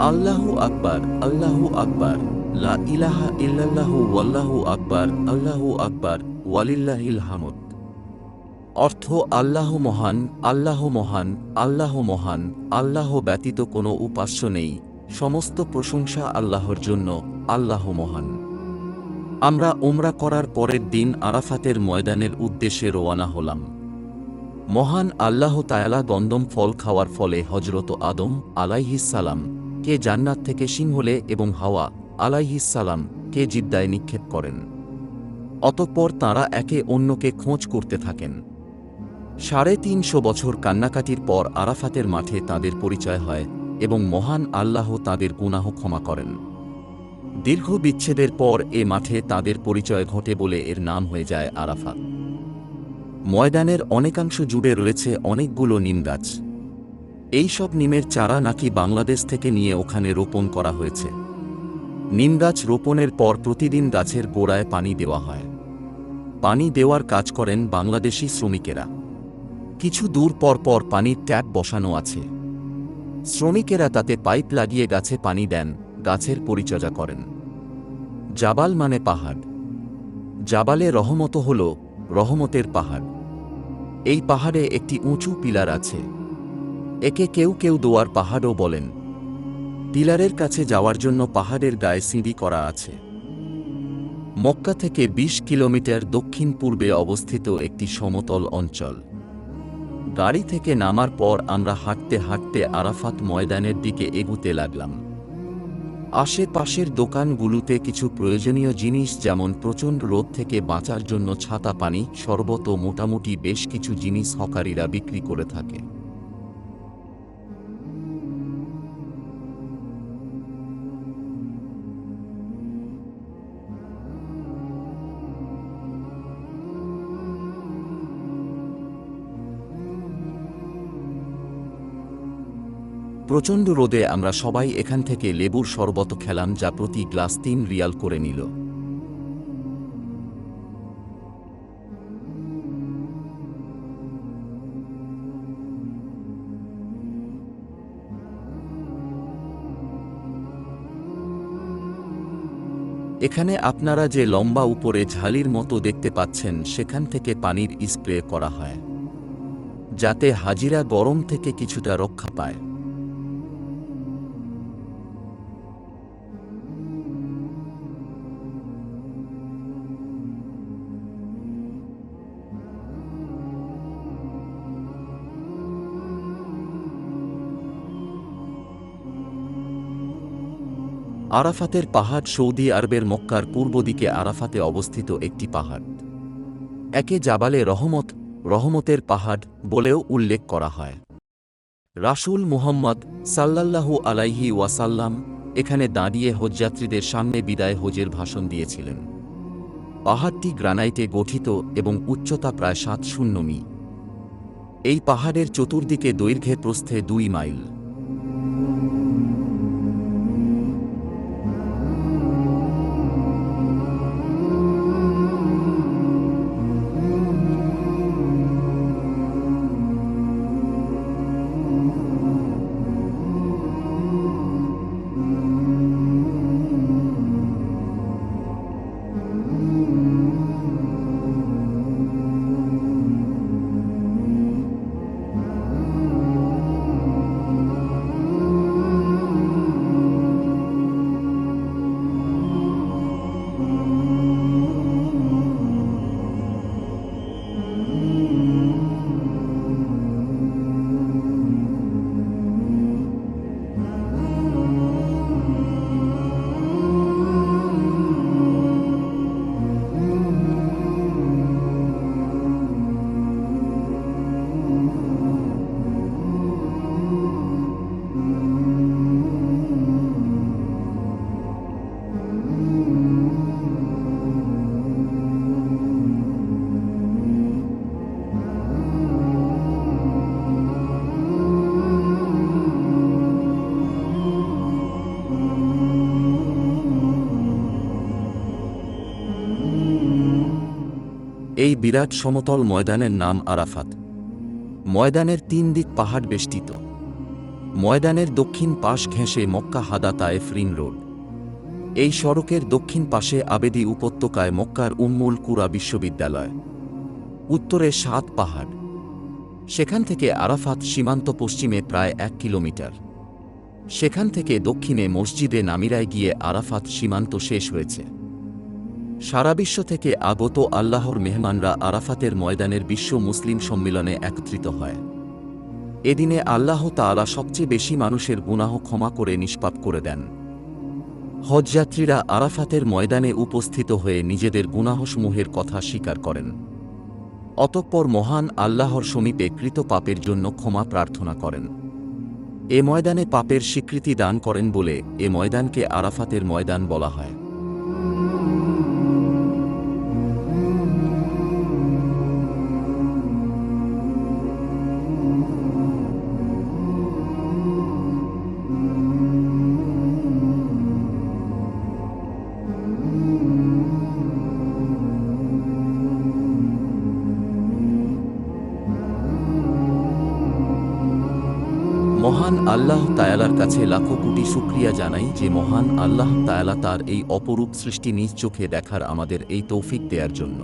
আল্লাহু আকবার আল্লাহু আকবার, লা ইলাহা ইল্লাল্লাহু ওয়াল্লাহু আকবার, আল্লাহু আকবার, ওয়ালিল্লাহিল হামদ। অর্থ আল্লাহ মহান আল্লাহ মহান আল্লাহ মহান, আল্লাহ ব্যতীত কোনো উপাস্য নেই, সমস্ত প্রশংসা আল্লাহর জন্য, আল্লাহ মহান। আমরা ওমরা করার পরের দিন আরাফাতের ময়দানের উদ্দেশ্যে রওয়ানা হলাম। মহান আল্লাহ তায়ালা গন্দম ফল খাওয়ার ফলে হজরত আদম আলাইহিসালাম কে জান্নাত থেকে সিংহলে এবং হাওয়া আলাইহিসালাম কে জিদ্দায় নিক্ষেপ করেন। অতঃপর তাঁরা একে অন্যকে খোঁজ করতে থাকেন। সাড়ে তিনশো বছর কান্নাকাটির পর আরাফাতের মাঠে তাদের পরিচয় হয় এবং মহান আল্লাহ তাদের গুনাহ ক্ষমা করেন। দীর্ঘ বিচ্ছেদের পর এ মাঠে তাদের পরিচয় ঘটে বলে এর নাম হয়ে যায় আরাফাত। ময়দানের অনেকাংশ জুড়ে রয়েছে অনেকগুলো নিম গাছ। এই সব নিমের চারা নাকি বাংলাদেশ থেকে নিয়ে ওখানে রোপণ করা হয়েছে। নিম গাছ রোপণের পর প্রতিদিন গাছের গোড়ায় পানি দেওয়া হয়। পানি দেওয়ার কাজ করেন বাংলাদেশি শ্রমিকেরা। কিছু দূর পর পর পানির ট্যাপ বসানো আছে। শ্রমিকেরা তাতে পাইপ লাগিয়ে গাছে পানি দেন, গাছের পরিচর্যা করেন। জাবাল মানে পাহাড়। জাবালে রহমত হল রহমতের পাহাড়। এই পাহাড়ে একটি উঁচু পিলার আছে। একে কেউ কেউ দোয়ার পাহাড়ও বলেন। পিলারের কাছে যাওয়ার জন্য পাহাড়ের গায়ে সিঁড়ি করা আছে। মক্কা থেকে ২০ কিলোমিটার দক্ষিণ পূর্বে অবস্থিত একটি সমতল অঞ্চল। গাড়ি থেকে নামার পর আমরা হাঁটতে হাঁটতে আরাফাত ময়দানের দিকে এগুতে লাগলাম। আশেপাশের দোকানগুলোতে কিছু প্রয়োজনীয় জিনিস যেমন প্রচণ্ড রোদ থেকে বাঁচার জন্য ছাতা, পানি, শরবত ও মোটামুটি বেশ কিছু জিনিস হকারীরা বিক্রি করে থাকে। প্রচণ্ড রোদে আমরা সবাই এখান থেকে লেবুর শরবত খেলাম যা প্রতি গ্লাস তিন রিয়াল করে নিল। এখানে আপনারা যে লম্বা উপরে ঝালির মতো দেখতে পাচ্ছেন, সেখান থেকে পানির স্প্রে করা হয়, যাতে হাজিরা গরম থেকে কিছুটা রক্ষা পায়। আরাফাতের পাহাড় সৌদি আরবের মক্কার পূর্ব দিকে আরাফাতে অবস্থিত একটি পাহাড়। একে জাবালে রহমত, রহমতের পাহাড় বলেও উল্লেখ করা হয়। রাসূল মুহাম্মদ সাল্লাল্লাহু আলাইহি ওয়াসাল্লাম এখানে দাঁড়িয়ে হজযাত্রীদের সামনে বিদায় হজের ভাষণ দিয়েছিলেন। পাহাড়টি গ্রানাইটে গঠিত এবং উচ্চতা প্রায় সাত শূন্য মি। এই পাহাড়ের চতুর্দিকে দৈর্ঘ্যে প্রস্থে দুই মাইল। এই বিরাট সমতল ময়দানের নাম আরাফাত। ময়দানের তিন দিক পাহাড় বেষ্টিত। ময়দানের দক্ষিণ পাশ ঘেঁষে মক্কা হাদা তায়েফ রিং রোড। এই সড়কের দক্ষিণ পাশে আবেদি উপত্যকায় মক্কার উম্মুল কুরা বিশ্ববিদ্যালয়। উত্তরে সাত পাহাড়। সেখান থেকে আরাফাত সীমান্ত পশ্চিমে প্রায় এক কিলোমিটার। সেখান থেকে দক্ষিণে মসজিদে নামিরায় গিয়ে আরাফাত সীমান্ত শেষ হয়েছে। সারা বিশ্ব থেকে আগত আল্লাহর মেহমানরা আরাফাতের ময়দানের বিশ্ব মুসলিম সম্মিলনে একত্রিত হয়। এদিনে আল্লাহ তাআলা সবচেয়ে বেশি মানুষের গুনাহ ক্ষমা করে নিষ্পাপ করে দেন। হজযাত্রীরা আরাফাতের ময়দানে উপস্থিত হয়ে নিজেদের গুনাহসমূহের কথা স্বীকার করেন। অতঃপর মহান আল্লাহর সমীপে কৃত পাপের জন্য ক্ষমা প্রার্থনা করেন। এ ময়দানে পাপের স্বীকৃতি দান করেন বলে এ ময়দানকে আরাফাতের ময়দান বলা হয়। মহান আল্লাহ তায়ালার কাছে লাখো কোটি শুক্রিয়া জানাই যে মহান আল্লাহ তায়ালা তার এই অপরূপ সৃষ্টি নিজ চোখে দেখার আমাদের এই তৌফিক দেওয়ার জন্য।